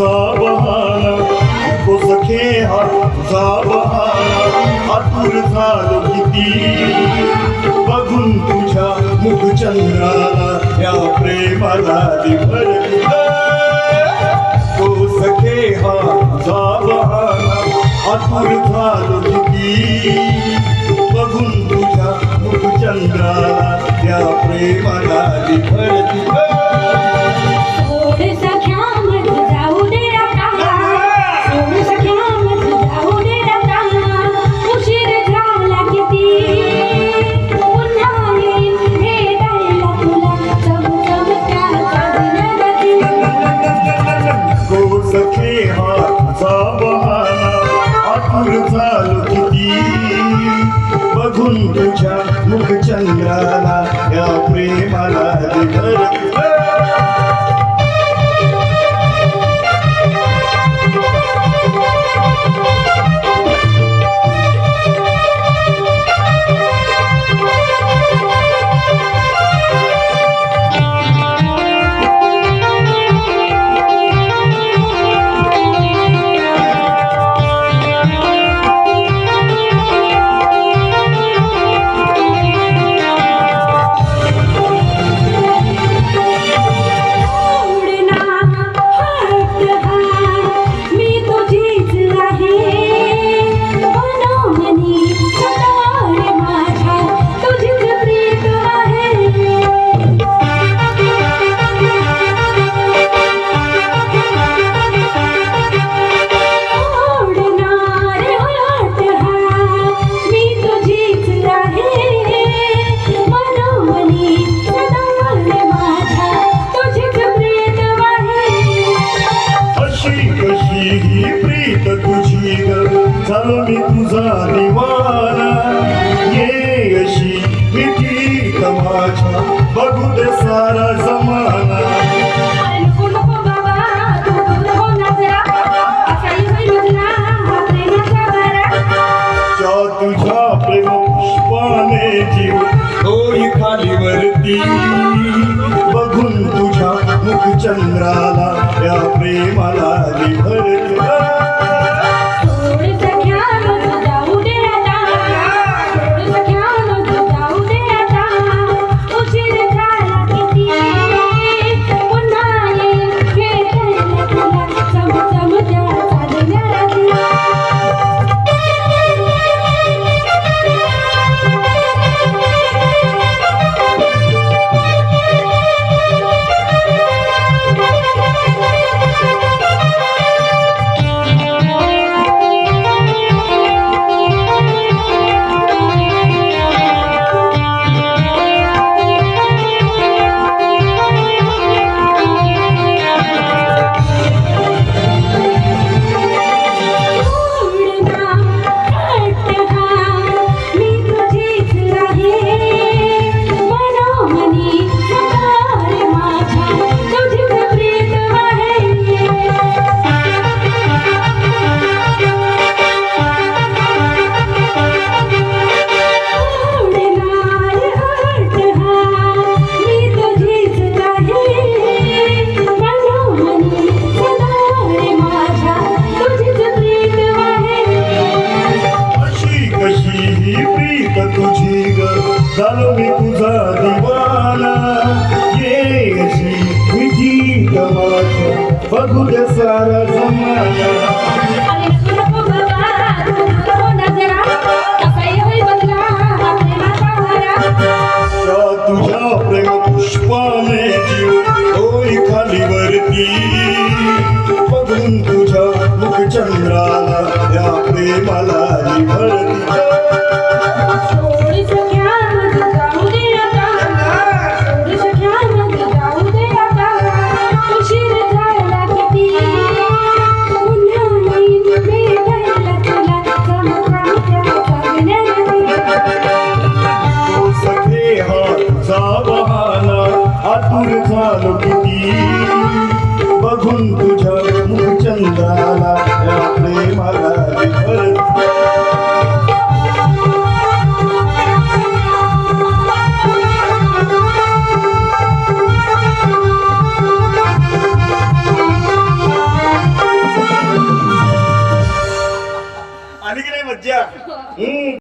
तुझा बहाना तो सखे हा तुझा बहाना आतुर झालो किती बघून तुझ्या मुखचंद्राला या प्रेमाला दिभर तो सखे हा तुझा बहाना आतुर झालो किती बघून तुझ्या मुखचंद्राला या प्रेमाला दिभर दिभर होती बघून तुझ्या मुखचंद्राला या प्रेमाला झालो मी तुझा दिवाना ये अशी मिठी माझ्या बघू दे सारा जमाना. तुझ्या प्रेम पुष्पाने जीव. होई खालीवरती बघून तुझ्या मुखचंद्राला या प्रेमाला निभरती. बघू दे सारा जमाना तुझ्या प्रेम पुष्पाने खाली वरती. बघून तुझ्या मुखचंद्राला या प्रेमाला भरती झाला या प्रेमाला